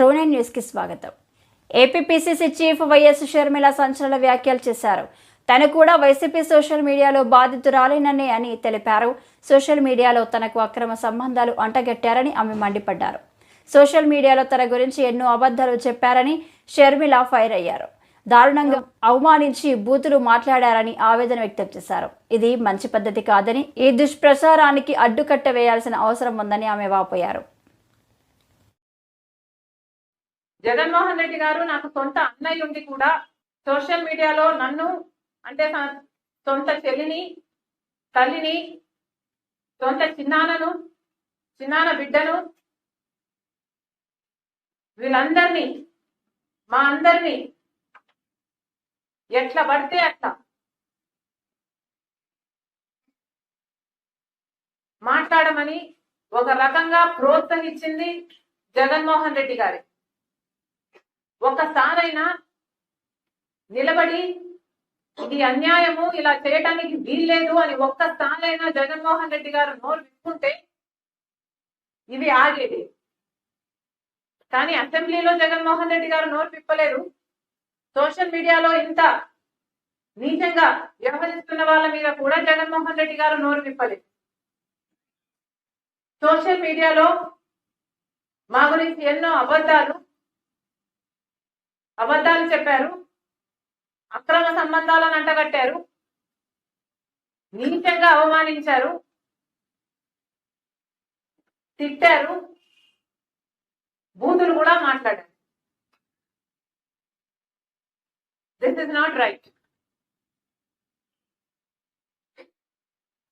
టోనైన్ న్యూస్కి స్వాగతం. APPCC chief YS Sharmila సంచలన వ్యాఖ్యలు చేశారు. తను కూడా వైసీపీ సోషల్ మీడియాలో బాధితురాలేనని అని తెలిపారు. సోషల్ మీడియాలో తనకు అక్రమ సంబంధాలు అంటగట్టారని ఆమె మండిపడ్డారు. సోషల్ మీడియాలో తన గురించి ఎన్నో అబద్ధాలు చెప్పారని షర్మిల ఫైర్ అయ్యారు. దారుణంగా అవమానించి బూతులు మాట్లాడారని ఆవేదన వ్యక్తం చేశారు. ఇది మంచి పద్ధతి కాదని ఈ దుష్ప్రచారానికి అడ్డుకట్ట వేయాల్సిన అవసరం ఉందని ఆమె వాపోయారు. జగన్మోహన్ రెడ్డి గారు నాకు సొంత అన్నయ్య ఉండి కూడా సోషల్ మీడియాలో నన్ను అంటే సొంత చెల్లిని తల్లిని సొంత చిన్నానను చిన్నాన బిడ్డను వీళ్ళందరినీ మా అందరినీ ఎట్లా పడితే అట్లా మాట్లాడమని ఒక రకంగా ప్రోత్సహించింది జగన్మోహన్ రెడ్డి గారి. ఒక్కసారైనా నిలబడి ఇది అన్యాయము ఇలా చేయటానికి వీల్లేదు అని ఒక్కసారైనా జగన్మోహన్ రెడ్డి గారు నోరు విప్పుంటే ఇవి ఆగేది. కానీ అసెంబ్లీలో జగన్మోహన్ రెడ్డి గారు నోరు విప్పలేరు. సోషల్ మీడియాలో ఇంత నీచంగా వ్యవహరిస్తున్న వాళ్ళ మీద కూడా జగన్మోహన్ రెడ్డి గారు నోరు విప్పలేదు. సోషల్ మీడియాలో మా గురించి ఎన్నో అబద్ధాలు అబద్ధాలు చెప్పారు. అక్రమ సంబంధాలను అంటగట్టారు. నీచంగా అవమానించారు. తిట్టారు. బూతులు కూడా మాట్లాడారు. This is not right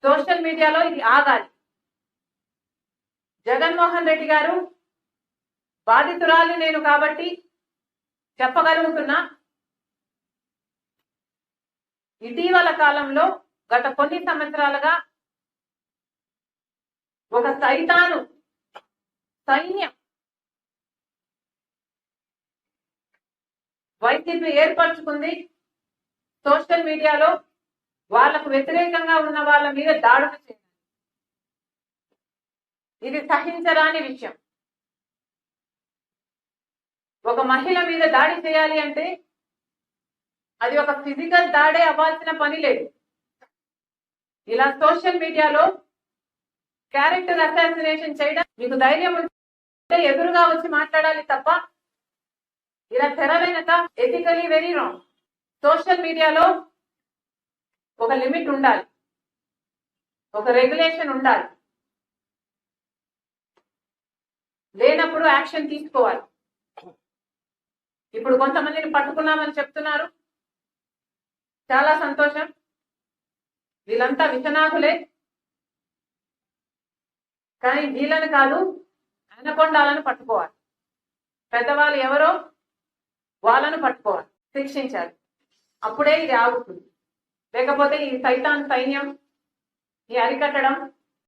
social మీడియాలో ఇది ఆగాలి. జగన్మోహన్ రెడ్డి గారు బాధితురాలు నేను కాబట్టి చెప్పగలుగుతున్నా? ఇటీవల కాలంలో గత కొన్ని సంవత్సరాలుగా ఒక సైతాను సైన్యం వైసీపీ ఏర్పరచుకుంది. సోషల్ మీడియాలో వాళ్ళకు వ్యతిరేకంగా ఉన్న వాళ్ళ మీద దాడులు చేయాలి ఇది సహించరాని విషయం. ఒక మహిళ మీద దాడి చేయాలి అంటే అది ఒక ఫిజికల్ దాడే అవ్వాల్సిన పని లేదు. ఇలా సోషల్ మీడియాలో క్యారెక్టర్ అసాసినేషన్ చేయడం మీకు ధైర్యం ఉంటే ఎదురుగా వచ్చి మాట్లాడాలి తప్ప ఇలా తెరవైనత ఎథికలీ వెరీ రాంగ్ సోషల్ మీడియాలో ఒక లిమిట్ ఉండాలి. ఒక రెగ్యులేషన్ ఉండాలి. లేనప్పుడు యాక్షన్ తీసుకోవాలి. ఇప్పుడు కొంతమందిని పట్టుకున్నామని చెప్తున్నారు. చాలా సంతోషం. వీళ్ళంతా విషనాథులే. కానీ వీళ్ళని కాదు అనకొండాలను పట్టుకోవాలి. పెద్దవాళ్ళు ఎవరో వాళ్ళను పట్టుకోవాలి శిక్షించాలి. అప్పుడే ఇది ఆగుతుంది. లేకపోతే ఈ సైతాన్ సైన్యం ఈ అరికట్టడం